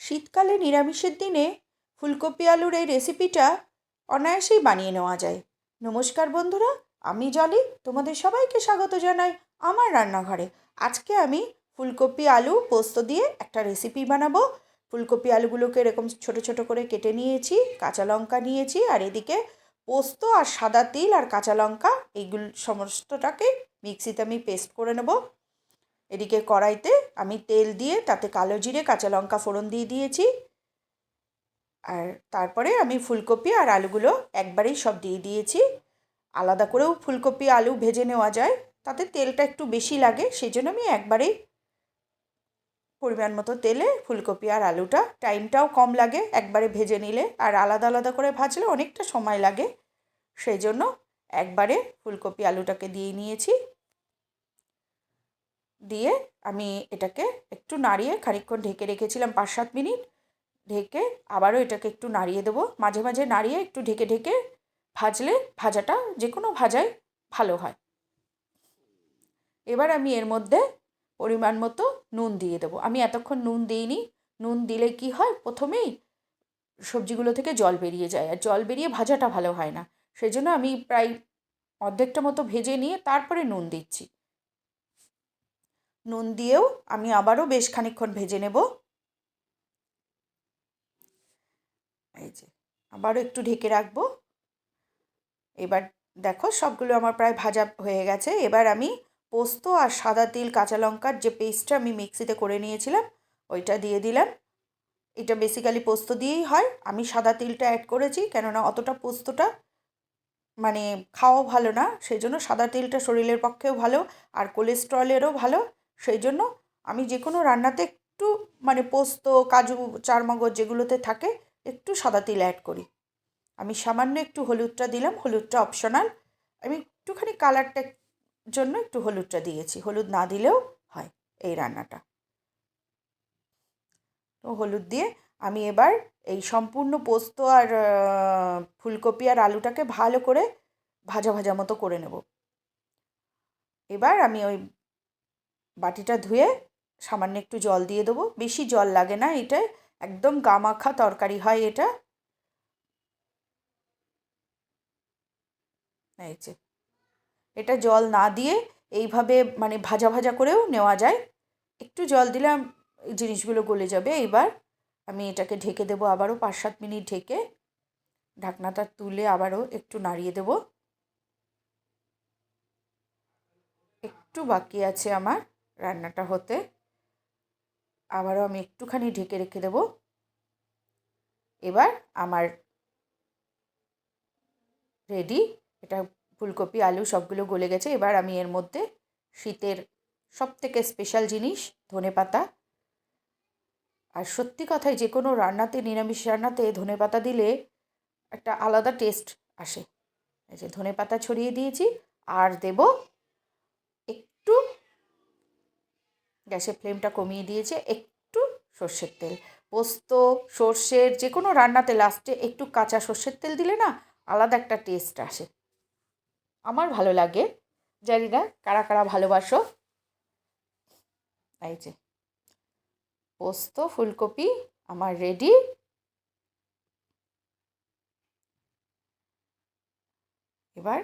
শীতকালে নিরামিষের দিনে ফুলকপি আলুর এই রেসিপিটা অনায়াসেই বানিয়ে নেওয়া যায়। নমস্কার বন্ধুরা, আমি জলি, তোমাদের সবাইকে স্বাগত জানাই আমার রান্নাঘরে। আজকে আমি ফুলকপি আলু পোস্ত দিয়ে একটা রেসিপি বানাবো। ফুলকপি আলুগুলোকে এরকম ছোট ছোট করে কেটে নিয়েছি, কাঁচা লঙ্কা নিয়েছি, আর এদিকে পোস্ত আর সাদা তিল আর কাঁচা লঙ্কা, এইগুলো, সমস্তটাকে মিক্সিতে আমি পেস্ট করে নেব। এদিকে কড়াইতে আমি তেল দিয়ে তাতে কালো জিরে, কাঁচা লঙ্কা ফোড়ন দিয়ে দিয়েছি। আর তারপরে আমি ফুলকপি আর আলুগুলো একবারেই সব দিয়ে দিয়েছি। আলাদা করেও ফুলকপি, আলু ভেজে নেওয়া যায়। তাতে তেলটা একটু বেশি লাগে সেই জন্য আমি একবারেই পরিমাণ মতো তেলে ফুলকপি আর আলুটা, টাইমটাও কম লাগে একবারে ভেজে নিলে। আর আলাদা আলাদা করে ভাজলে অনেকটা সময় লাগে সেই জন্য একবারে ফুলকপি, আলুটাকে দিয়ে নিয়েছি। দিয়ে আমি এটাকে একটু নাড়িয়ে খানিকক্ষণ ঢেকে রেখেছিলাম পাঁচ সাত মিনিট। ঢেকে আবারও এটাকে একটু নাড়িয়ে দেবো। মাঝে মাঝে নাড়িয়ে একটু ঢেকে ঢেকে ভাজলে ভাজাটা যে কোনো ভাজাই ভালো হয়। এবার আমি এর মধ্যে পরিমাণ মতো নুন দিয়ে দেবো। আমি এতক্ষণ নুন দিইনি। নুন দিলে কি হয়? প্রথমেই সবজিগুলো থেকে জল বেরিয়ে যায় আর জল বেরিয়ে ভাজাটা ভালো হয় না। সেই জন্য আমি প্রায় অর্ধেকটা মতো ভেজে নিয়ে তারপরে নুন দিচ্ছি। নুন দিয়েও আমি আবারও বেশ খানিকক্ষণ ভেজে নেব। এই যে, আবারও একটু ঢেকে রাখব। এবার দেখো, সবগুলো আমার প্রায় ভাজা হয়ে গেছে। এবার আমি পোস্ত আর সাদা তিল, কাঁচা লঙ্কার যে পেস্টটা আমি মিক্সিতে করে নিয়েছিলাম, ওইটা দিয়ে দিলাম। এটা বেসিক্যালি পোস্ত দিয়েই হয়। আমি সাদা তিলটা অ্যাড করেছি, কেননা অতটা পোস্তটা মানে খাওয়াও ভালো না সেই জন্য সাদা তিলটা শরীরের পক্ষেও ভালো আর কোলেস্ট্রলেরও ভালো। সেই জন্য আমি যে কোনো রান্নাতে একটু মানে পোস্ত, কাজু, চারমগজ যেগুলোতে থাকে, একটু সাদা তিল অ্যাড করি। আমি সামান্য একটু হলুদটা দিলাম, হলুদটা অপশনাল আমি একটুখানি কালারটা জন্য একটু হলুদটা দিয়েছি। হলুদ না দিলেও হয় এই রান্নাটা। তো হলুদ দিয়ে আমি এবার এই সম্পূর্ণ পোস্ত আর ফুলকপি আর আলুটাকে ভালো করে ভাজা ভাজা মতো করে নেব। এবার আমি ওই বাটিটা ধুয়ে সামান্য একটু জল দিয়ে দেবো। বেশি জল লাগে না এটায় একদম গামাখা তরকারি হয় এটা। এই যে, এটা জল না দিয়ে এইভাবে মানে ভাজা ভাজা করেও নেওয়া যায়। একটু জল দিলাম জিনিসগুলো গলে যাবে। এবার আমি এটাকে ঢেকে দেবো আবারও পাঁচ সাত মিনিট ঢেকে, ঢাকনাটা তুলে আবারও একটু নাড়িয়ে দেব। একটু বাকি আছে আমার। রান্নাটা হতে। আবারও আমি একটুখানি ঢেকে রেখে দেব। এবার আমার রেডি। এটা ফুলকপি, আলু সবগুলো গলে গেছে। এবার আমি এর মধ্যে শীতের সব থেকে স্পেশাল জিনিস, ধনে পাতা। আর সত্যি কথাই যে কোনো রান্নাতে, নিরামিষ রান্নাতে ধনে পাতা দিলে একটা আলাদা টেস্ট আসে। এই যে ধনে পাতা ছড়িয়ে দিয়েছি, আর দেব একটু গ্যাসের ফ্লেমটা কমিয়ে দিয়েছে একটু সর্ষের তেল। পোস্ত, সর্ষের যে কোনো রান্নাতে লাস্টে একটু কাঁচা সর্ষের তেল দিলে না আলাদা একটা টেস্ট আসে। আমার ভালো লাগে। জানি না কারা কারা ভালোবাসো। এই যে, পোস্ত, ফুলকপি, আমার রেডি এবার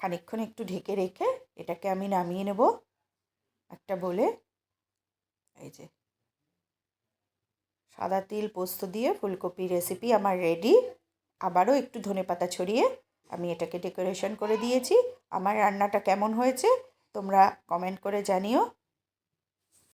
খানিক্ষণ একটু ঢেকে রেখে এটাকে আমি নামিয়ে নেব। একটা বলে এই যে। সাদা তিল পোস্ত দিয়ে ফুলকপি রেসিপি আমার রেডি আবারও একটু ধনে পাতা ছড়িয়ে আমি এটাকে ডেকোরেশন করে দিয়েছি। আমার রান্নাটা কেমন হয়েছে তোমরা কমেন্ট করে জানিও।